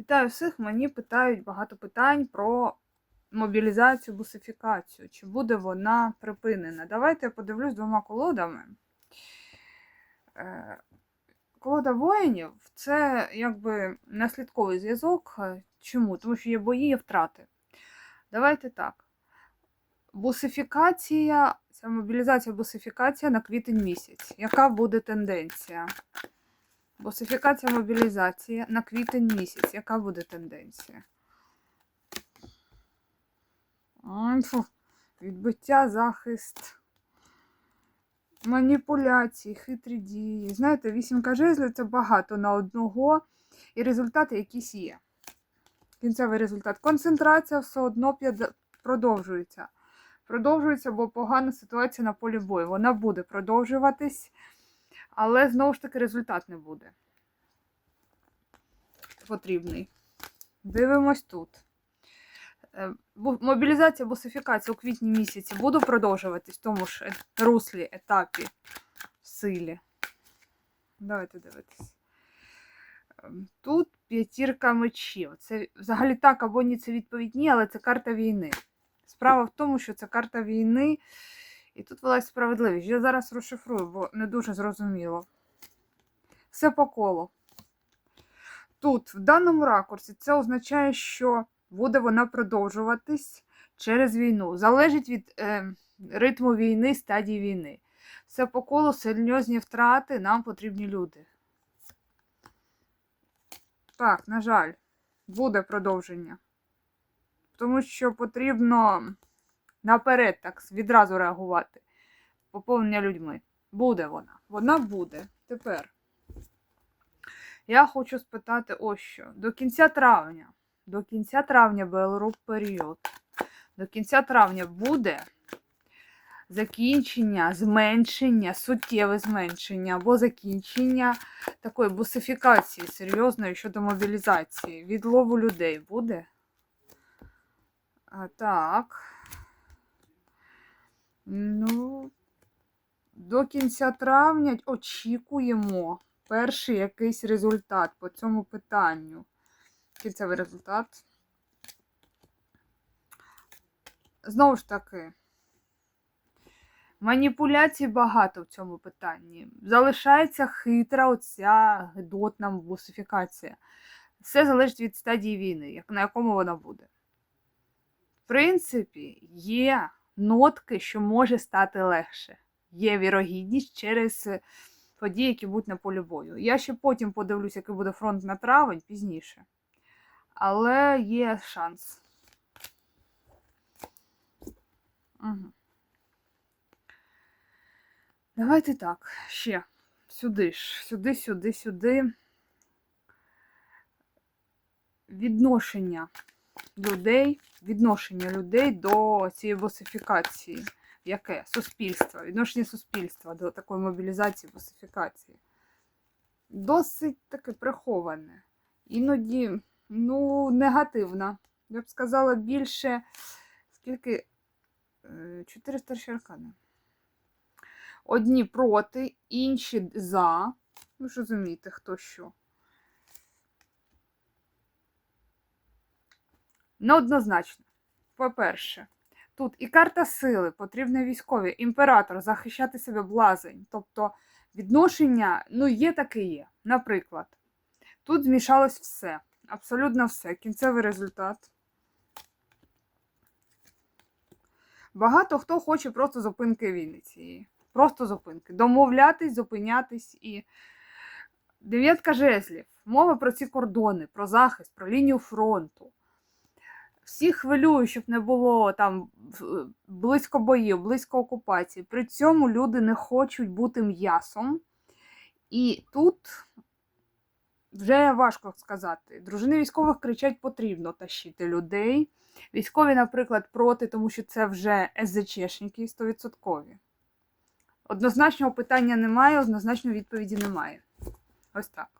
Вітаю всіх. Мені питають багато питань про мобілізацію, бусифікацію. Чи буде вона припинена? Давайте я подивлюсь двома колодами. Е, Колода воїнів це якби наслідковий зв'язок. Чому? Тому що є бої, є втрати. Давайте так. Бусифікація, ця мобілізація, бусифікація на квітень місяць. Яка буде тенденція? Босифікація мобілізація на квітень місяць. Яка буде тенденція? Фу. Відбиття, захист, маніпуляції, хитрі дії. Знаєте, вісімка жезлів це багато на одного, і результати якісь є. Кінцевий результат. Концентрація все одно продовжується. Продовжується, бо погана ситуація на полі бою. Вона буде продовжуватись. Але знову ж таки результат не буде. Потрібний. Дивимось тут. Е, Мобілізація, бусифікація у квітні місяці буде продовжуватись в тому ж е- руслі, етапі, силі. Давайте дивитись. Ем, Тут п'ятірка мечів. Це взагалі так або ні, це відповідь ні, але це карта війни. Справа в тому, що це карта війни. І тут велась справедливість. Я зараз розшифрую, бо не дуже зрозуміло. Все по колу. Тут, в даному ракурсі, це означає, що буде вона продовжуватись через війну. Залежить від е, ритму війни, стадії війни. Все по колу, серйозні втрати, нам потрібні люди. Так, на жаль, буде продовження. Тому що потрібно наперед так відразу реагувати. Поповнення людьми. Буде вона. Вона буде. Тепер. Я хочу спитати ось що. До кінця травня. До кінця травня БЛРУ період. До кінця травня буде закінчення, зменшення, суттєве зменшення або закінчення такої бусифікації серйозної щодо мобілізації. Відлову людей буде. А, так. Ну, до кінця травня очікуємо перший якийсь результат по цьому питанню. Кінцевий результат. Знову ж таки, маніпуляцій багато в цьому питанні. Залишається хитра оця гидотна бусифікація. Все залежить від стадії війни, на якому вона буде. В принципі, є нотки, що може стати легше. Є вірогідність через е, події, які будуть на полі бою. Я ще потім подивлюся, який буде фронт на травень пізніше. Але є шанс. Угу. Давайте так, ще. Сюди ж, сюди, сюди, сюди. Відношення людей, відношення людей до цієї босифікації. Яке? Суспільство, відношення суспільства до такої мобілізації, босифікації. Досить таке приховане. Іноді, ну, негативна. Я б сказала, більше, скільки? Е, Чотири старші аркани. Одні проти, інші за. Ви ж розумієте, хто що. Неоднозначно. По-перше, тут і карта сили, потрібна військові, імператор, захищати себе блазень. Тобто відношення, ну, є таке є. Наприклад, тут змішалось все. Абсолютно все. Кінцевий результат. Багато хто хоче просто зупинки війни цієї. Просто зупинки. Домовлятись, зупинятись і. Дев'ятка жезлів. Мова про ці кордони, про захист, про лінію фронту. Всі хвилюють, щоб не було там близько боїв, близько окупації. При цьому люди не хочуть бути м'ясом. І тут вже важко сказати. Дружини військових кричать, потрібно тащити людей. Військові, наприклад, проти, тому що це вже СЗЧшники 100%. Однозначного питання немає, однозначної відповіді немає. Ось так.